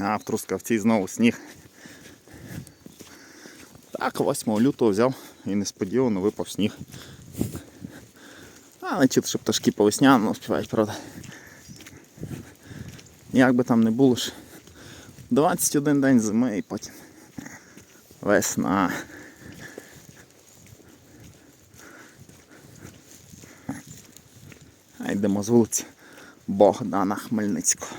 А в Трускавці знову сніг. Так, 8 лютого взяв і несподівано випав сніг. Але чути, що пташки по весняному співають, правда. Як би там не було ж. 21 день зими і потім весна. А йдемо з вулиці Богдана Хмельницького.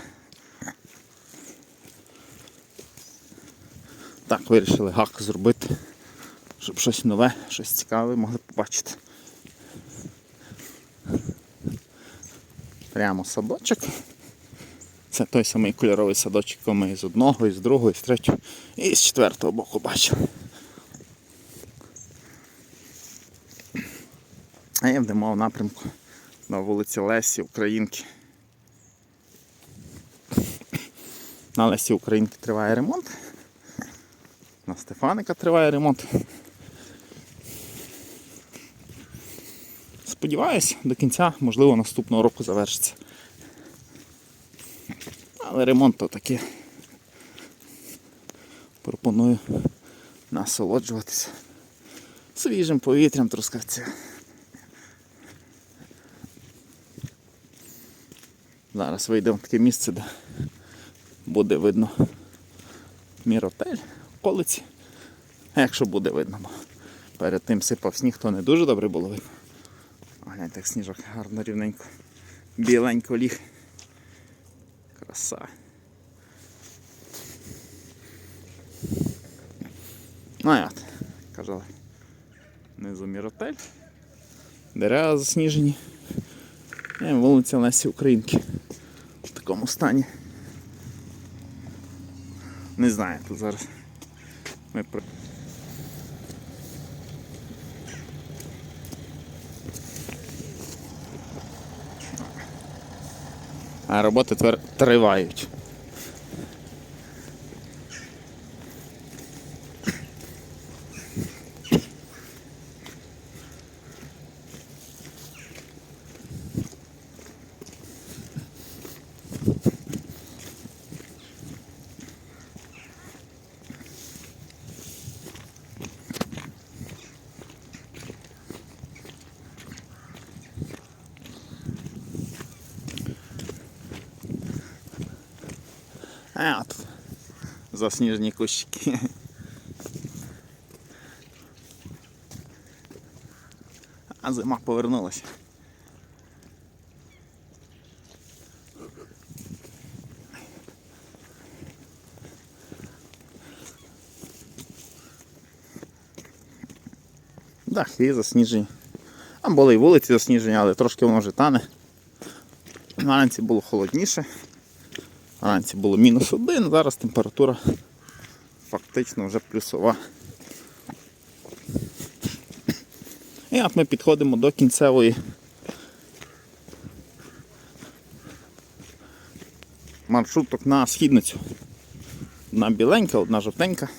Вирішили гак зробити, щоб щось нове, щось цікаве могли побачити. Прямо садочок. Це той самий кольоровий садочок, який ми з одного, і з другого, і з третього, і з четвертого боку бачили. А я йдемо в напрямку на вулиці Лесі Українки. На Лесі Українки триває ремонт. На Стефаника триває ремонт. Сподіваюсь, до кінця, можливо, наступного року завершиться. Але ремонт то таке. Пропоную насолоджуватися свіжим повітрям трускавця. Зараз вийдемо в таке місце, де буде видно міротель, околиці. Якщо буде видно, перед тим сипав сніг, то не дуже добре було видно. А гляньте, як сніжок гарно рівненько. Біленько ліг. Краса. Ну і от, казали, внизу міротель. Дерева засніжені. І вулиця Лесі Українки в такому стані. Не знаю, тут зараз ми. А роботи тривають. А от засніжені кущики. А зима повернулася. Дахи засніжені. А були і вулиці засніжені, але трошки воно вже тане. Вранці було холодніше. Вранці було мінус один, зараз температура фактично вже плюсова. І от ми підходимо до кінцевої маршруток на східницю. Одна біленька, одна жовтенька.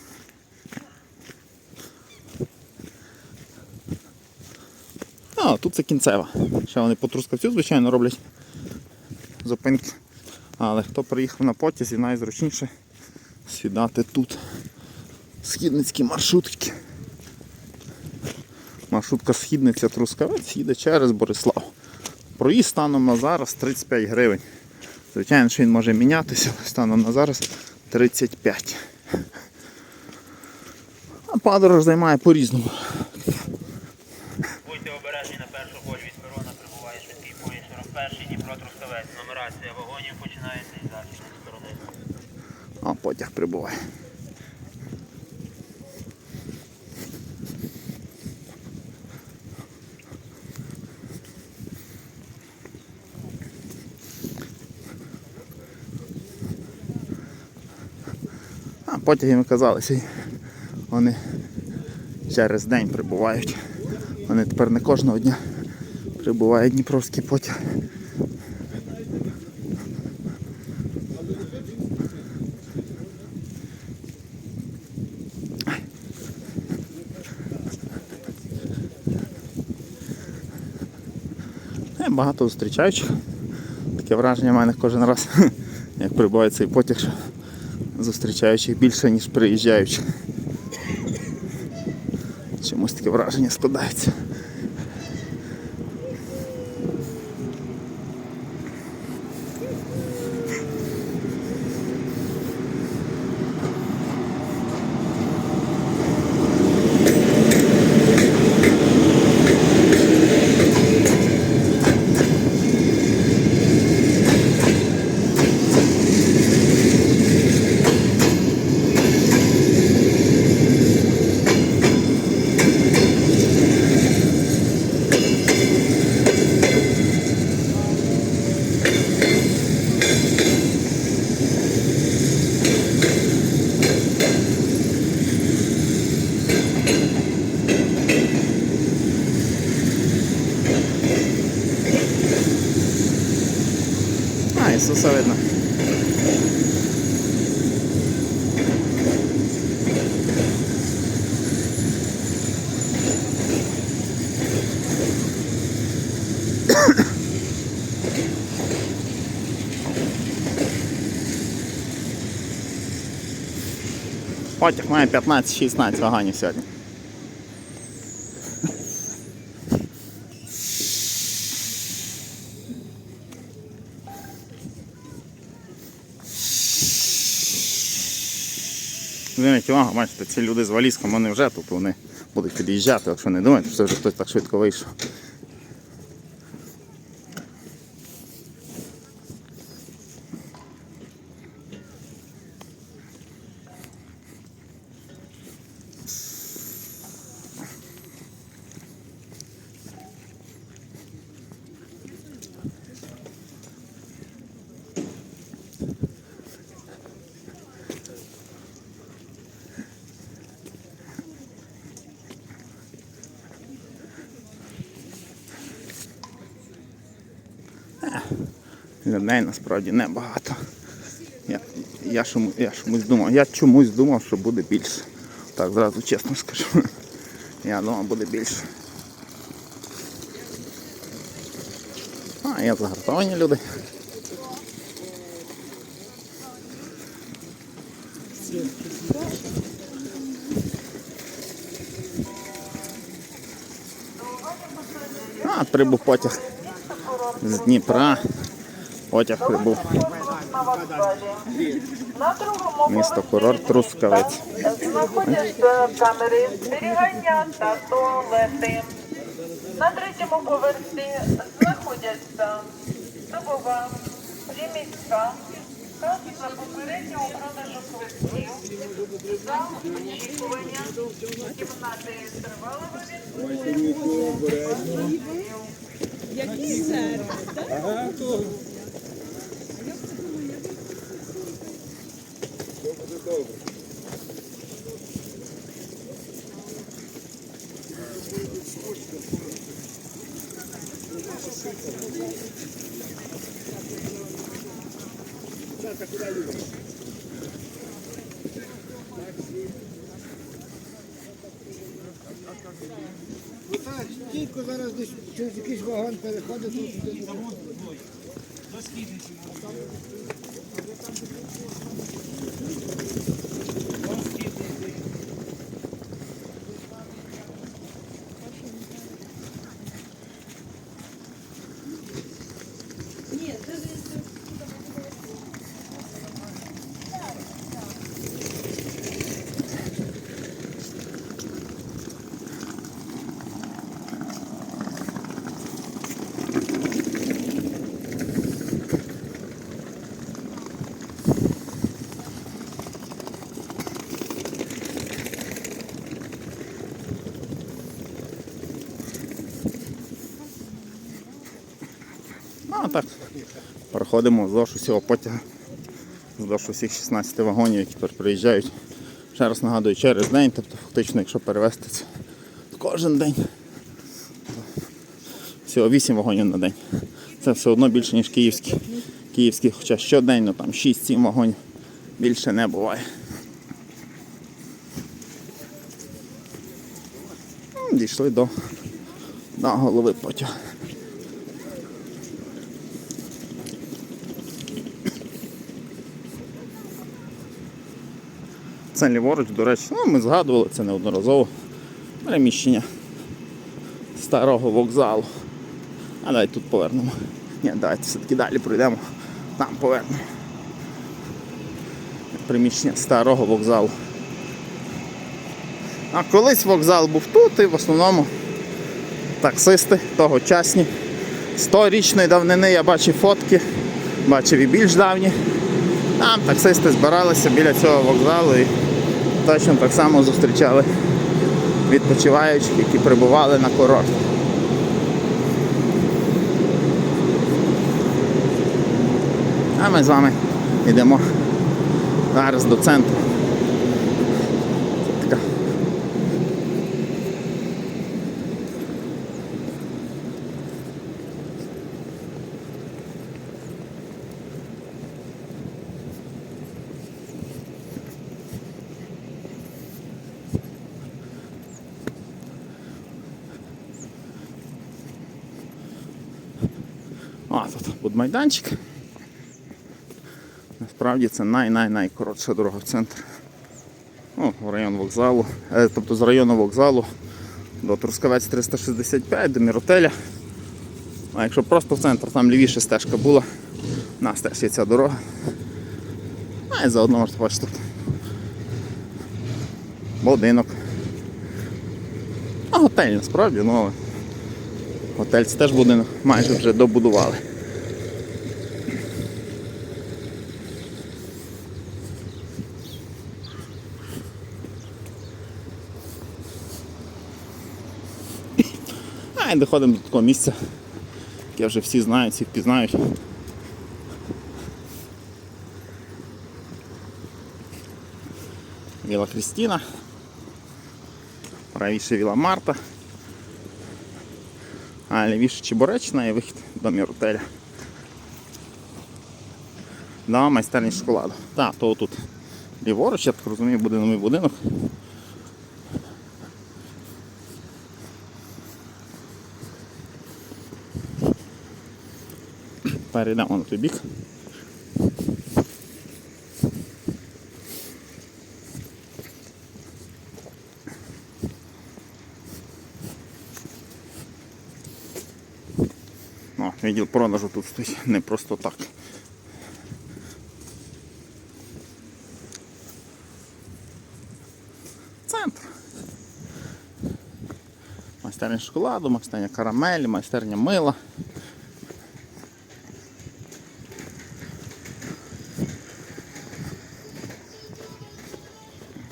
А, тут це кінцева. Ще вони по трускавцю, звичайно, роблять зупинки. Але хто приїхав на потязі, найзручніше сідати тут. Східницькі маршрутки. Маршрутка Східниця Трускавець їде через Борислав. Проїзд станом на зараз 35 гривень. Звичайно, що він може мінятися, але станом на зараз 35. А подорож займає по-різному. Починається із західної сторони. А потяг прибуває. А потяги ми казалися, вони через день прибувають. Вони тепер не кожного дня прибуває Дніпровський потяг. Багато зустрічаючих. Таке враження в мене кожен раз, як прибуває цей потяг, що зустрічаючих більше, ніж приїжджаючих. Чомусь таке враження складається. А, Ісуса видно. Потяг має 15-16 вагонів сьогодні. Зверніть увагу, бачите, ці люди з валізком, вони вже тут вони будуть під'їжджати, якщо не думаєте, що вже хтось так швидко вийшов. Людей насправді небагато. Я, я, чому, я чомусь думав, я чомусь думав, що буде більше. Так, зразу чесно скажу. Я думав, буде більше. А, є загартовані люди. А, прибув потяг з Дніпра. Потяг прибув. На другому Місто курорт Трускавець. знаходяться камери зберігання та туалети. На третьому поверсі знаходяться добова, приміська, каса попереднього продажу квитків, зал очікування, кімнати тривалого відпочинку. Який сервіс, так? Так, тільки зараз десь через якийсь вагон переходить. тут туди. Ну, а так. Проходимо вздовж усього потяга. Вздовж усіх 16 вагонів, які тепер приїжджають. Ще раз нагадую, через день, тобто фактично, якщо перевести це кожен день. то Всього 8 вагонів на день. Це все одно більше, ніж київські. Київські, хоча ну там 6-7 вагонів більше не буває. Дійшли до, до голови потягу. Це ліворуч, до речі, ну, ми згадували це неодноразово. Переміщення старого вокзалу. А давайте тут повернемо. Ні, давайте все-таки далі пройдемо. Там повернемо. Приміщення старого вокзалу. А колись вокзал був тут і в основному таксисти тогочасні. Сторічної давнини я бачив фотки, бачив і більш давні. Там таксисти збиралися біля цього вокзалу і точно так само зустрічали відпочиваючих, які прибували на курорт. А ми з вами йдемо зараз до центру. А, тут будмайданчик. Насправді це най-най-найкоротша дорога в центр. О, в район вокзалу. Е, тобто з району вокзалу до Трускавець 365, до Міротеля. А якщо просто в центр, там лівіше стежка була. У нас теж є ця дорога. А і заодно можете бачити тут. Будинок. А готель насправді, ну але готель це теж будинок, майже вже добудували. А і доходимо до такого місця, яке вже всі знають, всі впізнають. Віла Крістіна. Правіше Віла Марта. А лівіше Чебуречна і вихід до Міротеля. Да, майстерні шоколаду. Так, то тут ліворуч, я так розумію, буде новий будинок. Перейдемо на той бік. О, відділ продажу тут стоїть не просто так. Центр. Майстерня шоколаду, майстерня карамелі, майстерня мила.